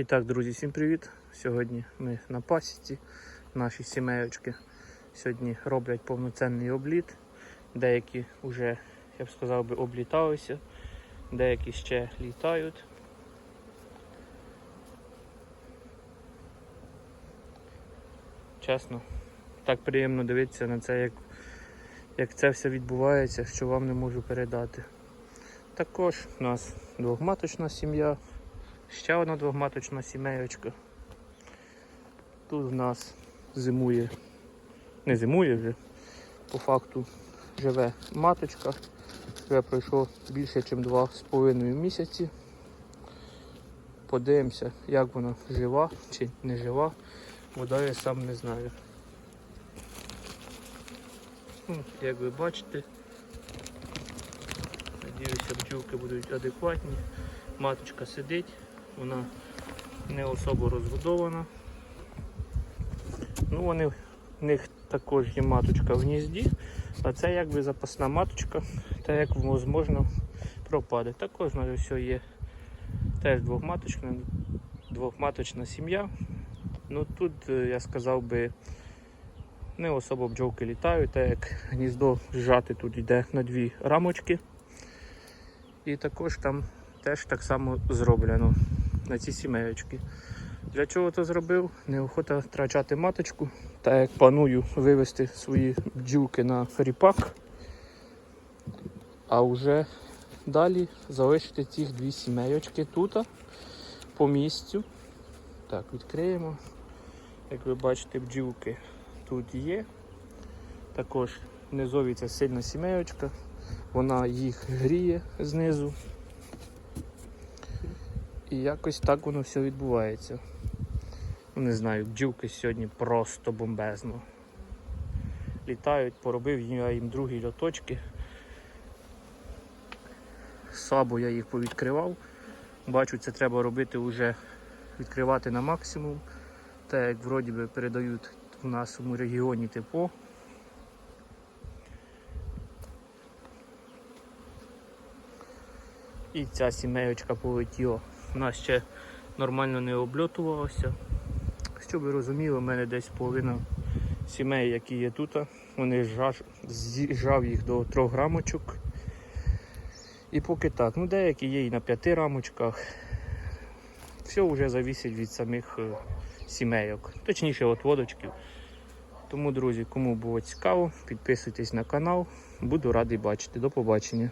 І так, друзі, всім привіт! Сьогодні ми на пасіці, наші сімейочки. Сьогодні роблять повноцінний обліт. Деякі вже, я б сказав би, обліталися, деякі ще літають. Чесно, так приємно дивитися на це, як, як це все відбувається, що вам не можу передати. Також у нас двохматочна сім'я, ще одна двохматочна сімейочка. Тут в нас зимує, не зимує вже, по факту живе маточка. Вже пройшло більше, ніж 2,5 місяці. Подивимося, як вона жива чи не жива. Вода я сам не знаю. Ну, Як ви бачите, Надіюся, бджілки будуть адекватні. Маточка сидить, вона не особо розбудована. Ну, вони, в них також є маточка в гнізді, а це якби запасна маточка, та як можливо пропаде. Також на все є теж двохматочна, двохматочна сім'я. Ну тут е, я сказав би не особо бджолки літають, так як гніздо зжати тут йде на дві рамочки. І також там теж так само зроблено на ці сімеєчки. Для чого це зробив? Неохота втрачати маточку, так як планую вивезти свої бджілки на ріпак, а вже далі залишити ці дві сімейочки тут по місцю. Так, відкриємо. Як ви бачите, бджілки тут є. Також низові це сильна сімейочка. Вона їх гріє знизу. І якось так воно все відбувається. Ну, Не знаю, бджілки сьогодні просто бомбезно. Літають, поробив я їм другі льоточки. Слабо я їх повідкривав. Бачу, це треба робити вже відкривати на максимум. Так як вроді би передають в нашому регіоні тепло. І ця сімейочка полетіла. Вона ще нормально не обльотувалася. Щоб ви розуміли, у мене десь половина сімей, які є тут, вони жаж, з'їжджав їх до трьох рамочок. І поки так, ну деякі є і на п'яти рамочках. Все вже залежить від самих е, сімейок, точніше від водочків. Тому, друзі, кому було цікаво, підписуйтесь на канал. Буду радий бачити. До побачення.